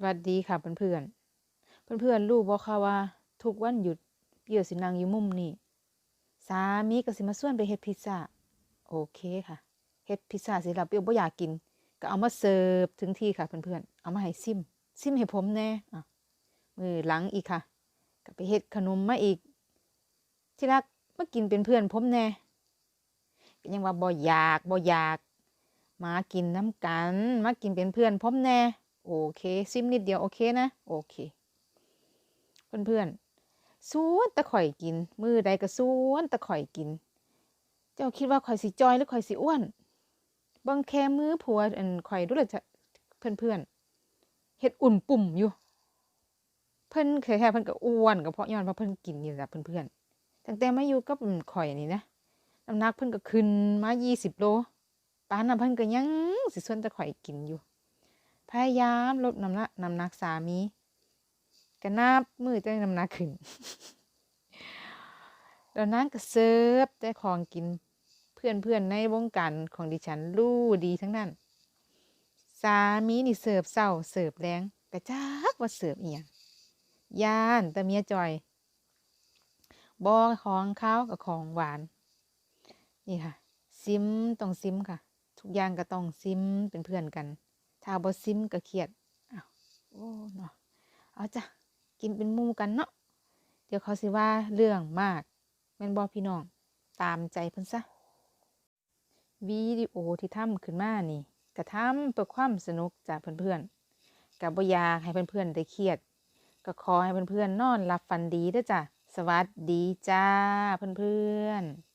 สวัสดีค่ะเพื่อนๆเพื่อนๆรู้บ่คะว่า ทุกวันหยุดเปี่ยวสินังอยู่มุมนี้สามีก็สิมาชวนไปเฮ็ดพิซซ่าโอเคค่ะเฮ็ดพิซซ่าเสร็จแล้วเปียวบ่อยากกิน ก็เอามาเสิร์ฟถึงที่ค่ะเพื่อนๆเอามาให้ซิมซิมให้ผมแน่อะมือหลังอีกค่ะ ก็ไปเฮ็ดขนมมาอีก ที่รักมากินเป็นเพื่อนผมแน่ก็ยังว่าบ่อยากบ่อยาก มากินน้ำกัน มากินเป็นเพื่อนผมแน่ โอเค ซิมนิดเดียวโอเคนะ โอเคเพื่อนเพื่อนๆสวนตะข่อยกิน มือใดก็สวนตะข่อยกิน เจ้าคิดว่าข่อยสิจอยหรือข่อยสิอ้วนบังแค่มือผัวอันข่อยดูเลยจะเพื่อนเพื่อนๆเฮ็ดอุ่นปุ่มอยู่ เพิ่นแค่เพิ่นก็อ้วนก็เพราะย้อนว่าะเพิ่นกินนี่แหละเพื่อนเพื่อนๆตั้งแต่มาอยู่กับข่อยนี่นะน้ำหนักเพิ่นก็ขึ้นมายี่สิบโลปานนั้นเพิ่นก็ยังสิส่วนตะข่อยกินอยู่ พยายามลดน้ำหนักน้ำหนักสามีก็นับมือจะได้น้ำหนักขึ้นแล้วนั้นก็เสิร์ฟแต่ของกินเพื่อนเพื่อนๆในวงการของดิฉันรู้ดีทั้งนั้น สามีนี่เสิร์ฟเศร้าเสิร์ฟแรงกระจักว่าเสิร์ฟเอียงยานแต่เมียจอยบอของข้าวกับของหวาน นี่ค่ะ ซิมต้องซิมค่ะ ทุกอย่างก็ต้องซิมเป็นเพื่อนกัน ถ้าบ่ซิมก็เครียดอ้าวโอ้เนาะเอาจ้ะกินเป็นมู่กันเนาะเดี๋ยวเขาสิว่าเรื่องมากแม่นบ่พี่น้อง ตามใจเพิ่นซะวิดีโอที่ทำขึ้นมานี่ก็ทำเพื่อความสนุกจ้ะเพื่อนๆก็บ่อยากให้เพื่อนๆได้เครียด ก็ขอให้เพื่อนๆนอนหลับฝันดีด้อจ้ะสวัสดีจ้าเพื่อนๆ